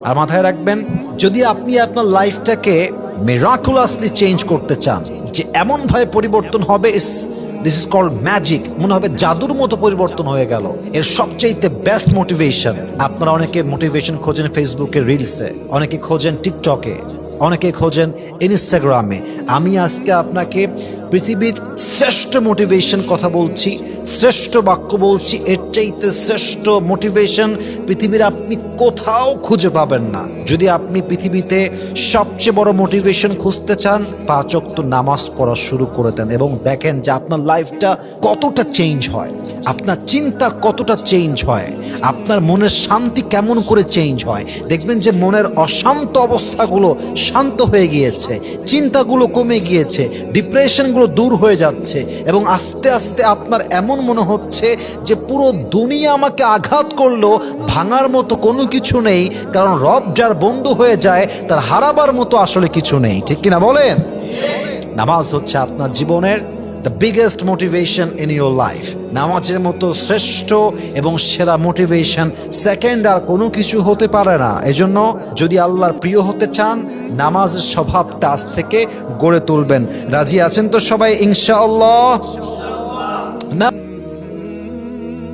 আর মাথায় রাখবেন, যদি আপনি আপনার লাইফটাকে মেরাকুলাসলি চেঞ্জ করতে চান, যে এমন ভাবে পরিবর্তন হবে দিস ইজ কল ম্যাজিক মনে হবে জাদুর মতো পরিবর্তন হয়ে গেল। এর সবচেয়ে বেস্ট মোটিভেশন আপনারা অনেকে মোটিভেশন খোঁজেন ফেসবুকে রিলসে অনেকে খোঁজেন টিকটকে অনেকে খোঁজেন ইনস্টাগ্রামে। আমি আজকে আপনাকে পৃথিবীর শ্রেষ্ঠ মোটিভেশন কথা বলছি, শ্রেষ্ঠ বাক্য বলছি, এর চাইতে শ্রেষ্ঠ মোটিভেশন পৃথিবীর আপনি কোথাও খুঁজে পাবেন না। যদি আপনি পৃথিবীতে সবচেয়ে বড় মোটিভেশন খুঁজতে চান, পাঁচ অক্ত নামাজ পড়া শুরু করে দেন এবং দেখেন যে আপনার লাইফটা কতটা চেঞ্জ হয়। আপনার চিন্তা কতটা চেঞ্জ হয়? আপনার মনের শান্তি কেমন করে চেঞ্জ হয়? দেখবেন যে মনের অশান্ত অবস্থাগুলো শান্ত হয়ে গিয়েছে, চিন্তাগুলো কমে গিয়েছে ডিপ্রেশনগুলো দূর হয়ে যাচ্ছে এবং আস্তে আস্তে আপনার এমন মনে হচ্ছে যে পুরো দুনিয়া আমাকে আঘাত করল, ভাঙার মতো কোনো কিছু নেই, কারণ রব যার বন্ধু হয়ে যায়, তার হারাবার মতো আসলে কিছু নেই। ঠিক কিনা বলেন? নামাজ হচ্ছে আপনার জীবনের the biggest motivation in your life নামাজের মতো শ্রেষ্ঠ এবং সেরা মোটিভেশন সেকেন্ড আর কোনো কিছু হতে পারে না। এজন্য যদি আল্লাহর প্রিয় হতে চান, নামাজের স্বভাবটা আজ থেকে গড়ে তুলবেন। রাজি আছেন তো সবাই? ইনশাআল্লাহ।